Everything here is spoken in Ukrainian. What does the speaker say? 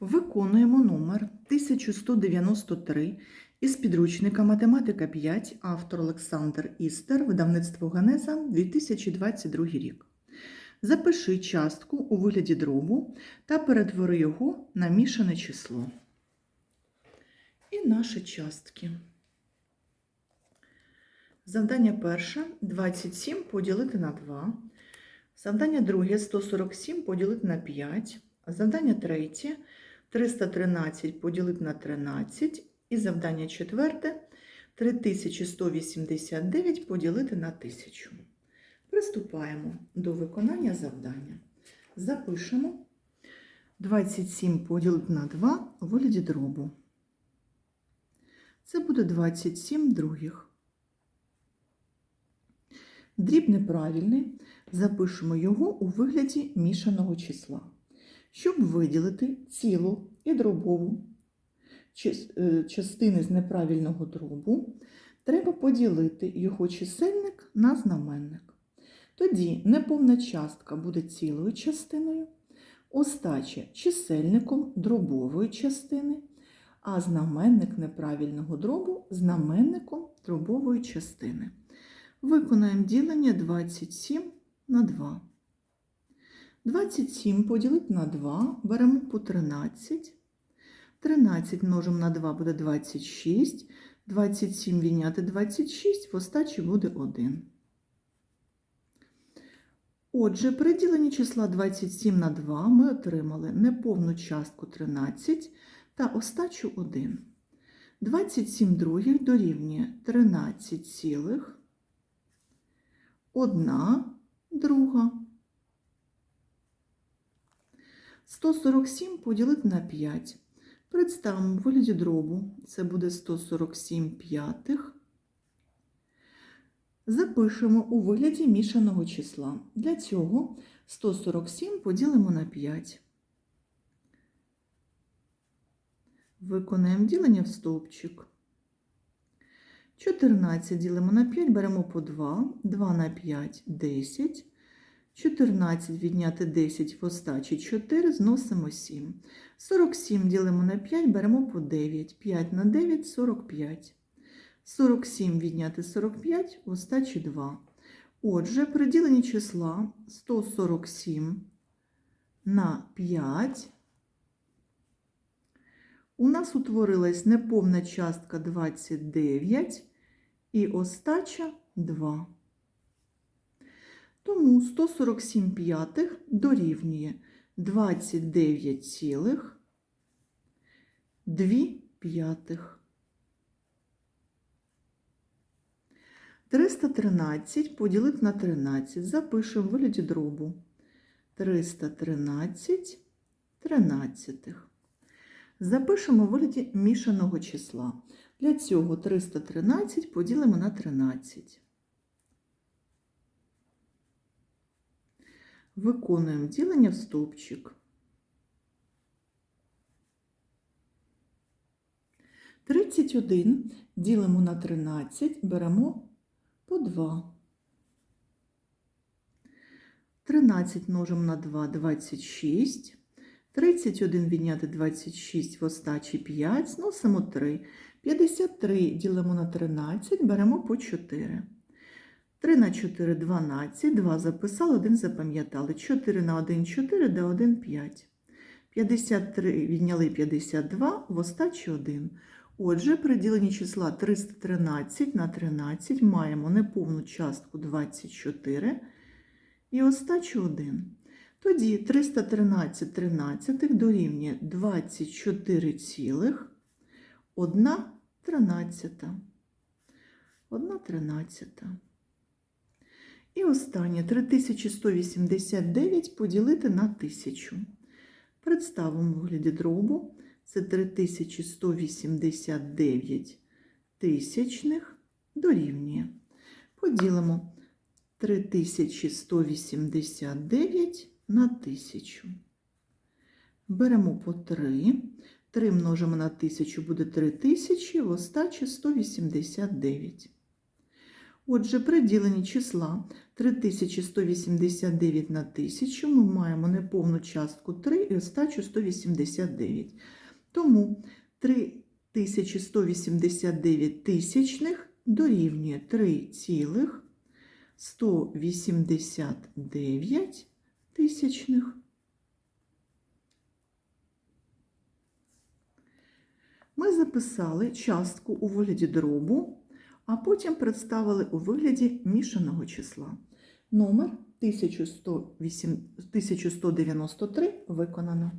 Виконуємо номер 1193 із підручника Математика 5, автор Олександр Істер, видавництво Генеза, 2022 рік. Запиши частку у вигляді дробу та перетвори його на мішане число. І наші частки. Завдання перше 27 поділити на 2. Завдання друге 147 поділити на 5. Завдання третє 313 поділити на 13. І завдання четверте 3189 поділити на 1000. Приступаємо до виконання завдання. Запишемо 27 поділити на 2 у вигляді дробу. Це буде 27 других. Дріб неправильний, запишемо його у вигляді мішаного числа. Щоб виділити цілу і дробову частини з неправильного дробу, треба поділити його чисельник на знаменник. Тоді неповна частка буде цілою частиною, остача чисельником дробової частини, а знаменник неправильного дробу знаменником дробової частини. Виконаємо ділення 27 на 2. 27 поділити на 2, беремо по 13. 13 множимо на 2 буде 26. 27 відняти 26, в остачі буде 1. Отже, при діленні числа 27 на 2 ми отримали неповну частку 13 та остачу 1. 27 других дорівнює 13 цілих. Одна друга. 147 поділити на 5. Представимо в вигляді дробу. Це буде 147 п'ятих. Запишемо у вигляді мішаного числа. Для цього 147 поділимо на 5. Виконаємо ділення в стовпчик. 14 ділимо на 5, беремо по 2, 2 на 5 – 10. 14 відняти 10 в остачі 4, зносимо 7. 47 ділимо на 5, беремо по 9. 5 на 9 – 45. 47 відняти 45 в остачі 2. Отже, при діленні числа 147 на 5 у нас утворилась неповна частка 29 і остача 2. Тому 147 п'ятих дорівнює 29 цілих 2 п'ятих. 313 поділити на 13. Запишемо в вигляді дробу. 313 тринадцятих. Запишемо в вигляді мішаного числа. Для цього 313 поділимо на 13. Виконуємо ділення в стовпчик. 31 ділимо на 13, беремо по 2. 13 множимо на 2 – 26. 31 відняти 26 в остачі 5, зносимо 3. 53 ділимо на 13, беремо по 4. 3 на 4 – 12, 2 записали, 1 запам'ятали. 4 на 1 – 4, да 1 – 5. 53 відняли 52, в остачі 1. Отже, при діленні числа 313 на 13 маємо неповну частку 24 і остачу 1. Тоді 313 тринадцятих дорівнює 24 цілих 1 тринадцята. 1 тринадцята. І останнє 3189 поділити на 1000. Представимо в вигляді дробу. Це 3189 тисячних дорівнює. Поділимо 3189 на 1000. Беремо по 3. 3 множимо на 1000 буде 3000, в остачі 189. Отже, при діленні числа 3189 на 1000 ми маємо неповну частку 3 і остачу 189. Тому 3189 тисячних дорівнює 3,189 тисячних. Ми записали частку у вигляді дробу, а потім представили у вигляді мішаного числа. Номер 1108 1193 виконано.